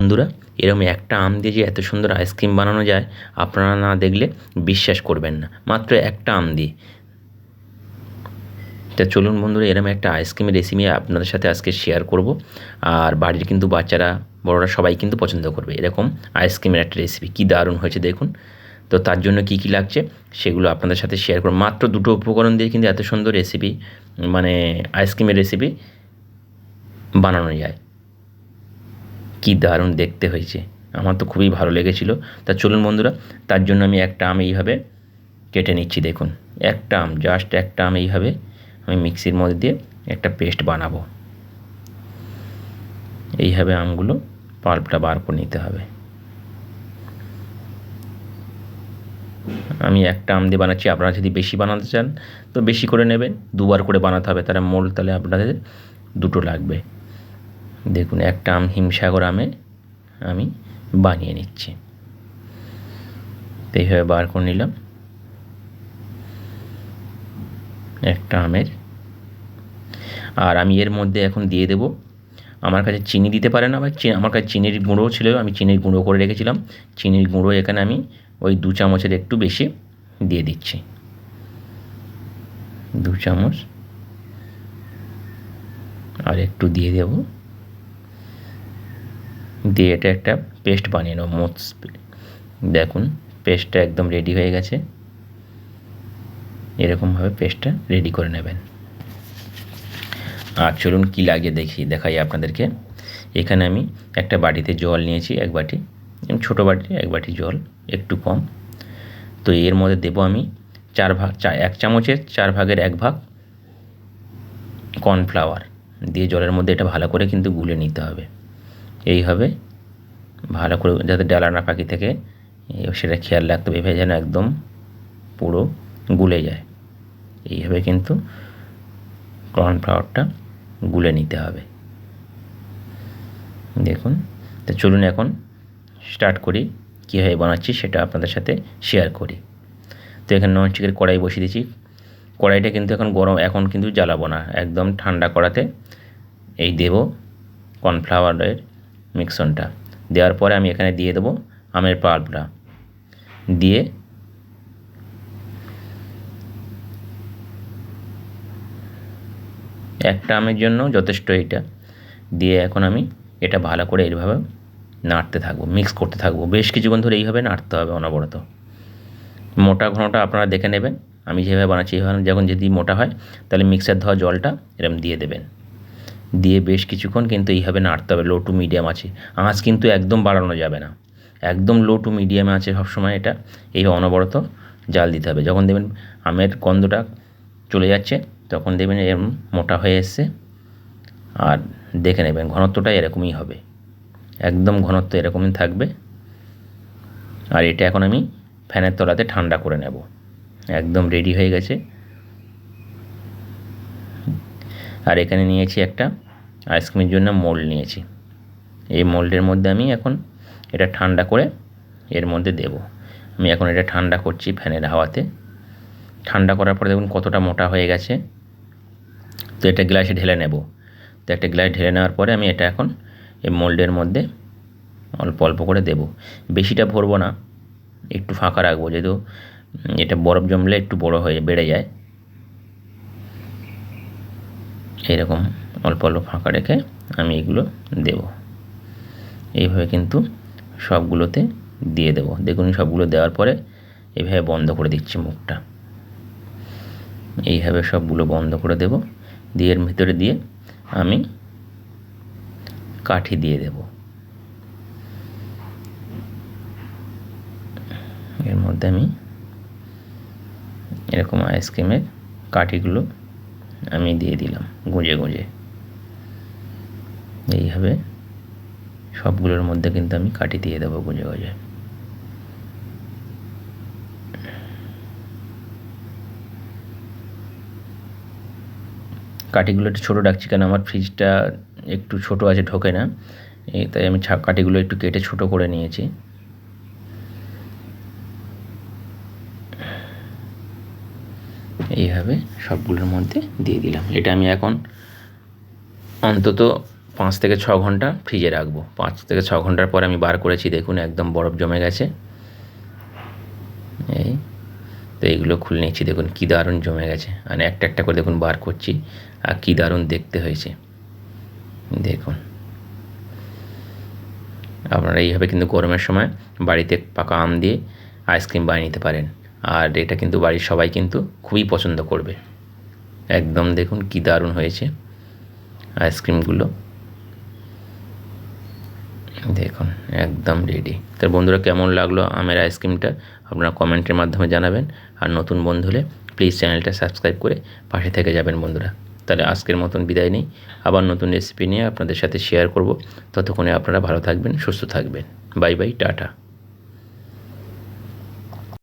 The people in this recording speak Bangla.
বন্ধুরা এরকম একটা আম দিয়ে যে এত সুন্দর আইসক্রিম বানানো যায়, আপনারা না দেখলে বিশ্বাস করবেন না। মাত্র একটা আম দিয়ে। তা চলুন বন্ধুরা এরকম একটা আইসক্রিমের রেসিপি আপনাদের সাথে আজকে শেয়ার করব। আর বাড়ির কিন্তু বাচ্চারা, বড়রা সবাই কিন্তু পছন্দ করবে। এরকম আইসক্রিমের একটা রেসিপি কী দারুণ হয়েছে দেখুন। তো তার জন্য কী কী লাগছে, সেগুলো আপনাদের সাথে শেয়ার করব। মাত্র দুটো উপকরণ দিয়ে কিন্তু এত সুন্দর রেসিপি মানে আইসক্রিমের রেসিপি বানানো যায়। কী দারুণ দেখতে হয়েছে। আমার তো খুবই ভালো লেগেছিলো। তা চলুন বন্ধুরা, তার জন্য আমি একটা আম এইভাবে কেটে নিচ্ছি, দেখুন। একটা আম জাস্ট একটা আম এইভাবে আমি মিক্সির মধ্যে দিয়ে একটা পেস্ট বানাবো। এইভাবে আমগুলো পাল্পটা বার করে নিতে হবে। আমি একটা আম দিয়ে বানাচ্ছি, আপনারা যদি বেশি বানাতে চান, তো বেশি করে নেবেন। দুবার করে বানাতে হবে, তাহলে মোল, তাহলে আপনাদের দুটো লাগবে। দেখুন, একটা আম হিমসাগর আমে আমি বানিয়ে নিচ্ছি। তো এইভাবে বার করে নিলাম। একটা আমের। আর আমি এর মধ্যে এখন দিয়ে দেব। আমার কাছে চিনি দিতে পারে না, বা আমার কাছে চিনির গুঁড়ো ছিল, আমি চিনির গুঁড়ো করে রেখেছিলাম। চিনির গুঁড়ো এখানে আমি ওই দু চামচের একটু বেশি দিয়ে দিচ্ছি। দু চামচ। আর একটু দিয়ে দেবো। দিয়ে এটা একটা পেস্ট বানিয়ে নেব মোটস দেখুন, পেস্টটা একদম রেডি হয়ে গেছে। এরকমভাবে পেস্টটা রেডি করে নেবেন। আর চলুন কী লাগে দেখি, দেখাই আপনাদেরকে। এখানে আমি একটা বাটিতে জল নিয়েছি, এক বাটি। ছোটো বাটি এক বাটি জল, একটু কম। তো এর মধ্যে দেবো আমি চার ভাগ, চা, এক চামচের চার ভাগের এক ভাগ কর্নফ্লাওয়ার দিয়ে জলের মধ্যে এটা ভালো করে কিন্তু গুলে নিতে হবে। এইভাবে ভালো করে যাতে ডালা না পাখি থেকে সেটা খেয়াল রাখতে হবে যেন একদম পুরো গুলে যায়। এইভাবে কিন্তু কর্নফ্লাওয়ারটা গুলে নিতে হবে। দেখুন, তো চলুন এখন স্টার্ট করি, কীভাবে বানাচ্ছি সেটা আপনাদের সাথে শেয়ার করি। তো এখানে ননস্টিকের কড়াই বসিয়ে দিয়েছি। কড়াইটা কিন্তু এখন গরম, এখন কিন্তু জ্বালাবো না, একদম ঠান্ডা করাতে এই দেব কর্নফ্লাওয়ারের মিক্সনটা। দেওয়ার পরে আমি এখানে দিয়ে দেবো আমের পাল্পটা। দিয়ে একটা আমের জন্য যথেষ্ট এটা। দিয়ে এখন আমি এটা ভালো করে এইভাবে নাড়তে থাকব, মিক্স করতে থাকব। বেশ কিছুক্ষণ ধরে এইভাবে নাড়তে হবে অনবরত। মোটা ঘনটা আপনারা দেখে নেবেন। আমি যেভাবে বানাচ্ছি, এইভাবে যখন যদি মোটা হয়, তাহলে মিক্সার ধোয়া জলটা এরম দিয়ে দেবেন। দিয়ে বেশ কিছুক্ষণ কিন্তু এইভাবে নাড়তে হবে। লো টু মিডিয়াম আছে। আঁচ কিন্তু একদম বাড়ানো যাবে না। একদম লো টু মিডিয়ামে আছে সবসময় এটা। এই অনবরত জাল দিতে হবে। যখন দেবেন আমের গন্ধটা চলে যাচ্ছে, তখন দেবেন এরম মোটা হয়ে এসছে। আর দেখে নেবেন, ঘনত্বটা এরকমই হবে। একদম ঘনত্ব এরকমই থাকবে। আর এটা এখন আমি ফ্যানের তলাতে ঠান্ডা করে নেব। একদম রেডি হয়ে গেছে। আর এখানে নিয়েছি একটা আইসক্রিমের জন্য মোল্ড নিয়েছি। এই মোল্ডের মধ্যে আমি এখন এটা ঠান্ডা করে এর মধ্যে দেব। আমি এখন এটা ঠান্ডা করছি ফ্যানের হাওয়াতে। ঠান্ডা করার পরে দেখুন কতটা মোটা হয়ে গেছে। তো এটা গ্লাসে ঢেলে নেব। তো একটা গ্লাস ঢেলে নেওয়ার পরে আমি এটা এখন এই মোল্ডের মধ্যে অল্প অল্প করে দেব। বেশিটা ভরবো না, একটু ফাঁকা রাখব, যেহেতু এটা বরফ জমলে একটু বড় হয়ে বেড়ে যায়। এরকম অল্প অল্প ফাঁকা রেখে আমি এগুলো দেব। এইভাবে কিন্তু সবগুলোতে দিয়ে দেব। দেখুন, সবগুলো দেওয়ার পরে এইভাবে বন্ধ করে দিচ্ছি মুখটা। এইভাবে সবগুলো বন্ধ করে দেব। দিয়ে এর ভিতরে দিয়ে আমি কাঠি দিয়ে দেব। এর মধ্যে আমি এরকম আইসক্রিমের কাঠিগুলো আমি দিয়ে দিলাম, গুঁজে গুঁজে। এইভাবে সবগুলোর মধ্যে কিন্তু আমি কাটি দিয়ে দেবো গুঁজে গুঁজে। কাঠিগুলো একটু ছোটো রাখছি কেন আমার ফ্রিজটা একটু ছোটো আছে, ঢোকে না। তাই আমি কাঠিগুলো একটু কেটে ছোটো করে নিয়েছি। এইভাবে সবগুলোর মধ্যে দিয়ে দিলাম। এটা আমি এখন অন্তত পাঁচ থেকে ছ ঘণ্টা ফ্রিজে রাখব। পাঁচ থেকে ছ ঘণ্টার পর আমি বার করেছি, দেখুন একদম বরফ জমে গেছে। এই তো এইগুলো খুলে নিচ্ছি, দেখুন কী দারুণ জমে গেছে। মানে একটা একটা করে দেখুন বার করছি, আর কী দারুণ দেখতে হয়েছে। দেখুন। আপনারা এইভাবে কিন্তু গরমের সময় বাড়িতে পাকা আম দিয়ে আইসক্রিম বানিয়ে নিতে পারেন। আর এটা কিন্তু বাড়ির সবাই কিন্তু খুবই পছন্দ করবে। একদম দেখুন কী দারুণ হয়েছে আইসক্রিমগুলো। দেখুন, একদম রেডি তো বন্ধুরা, কেমন লাগল আমের আইসক্রিমটা? আপনারা কমেন্টের মাধ্যমে জানাবেন। আর নতুন বন্ধু হলে প্লিজ চ্যানেলটা সাবস্ক্রাইব করে পাশে থেকে যাবেন বন্ধুরা। তাহলে আজকের মতন বিদায় নেই। আবার নতুন রেসিপি নিয়ে আপনাদের সাথে শেয়ার করব। ততক্ষণে আপনারা ভালো থাকবেন, সুস্থ থাকবেন। Bye bye tata.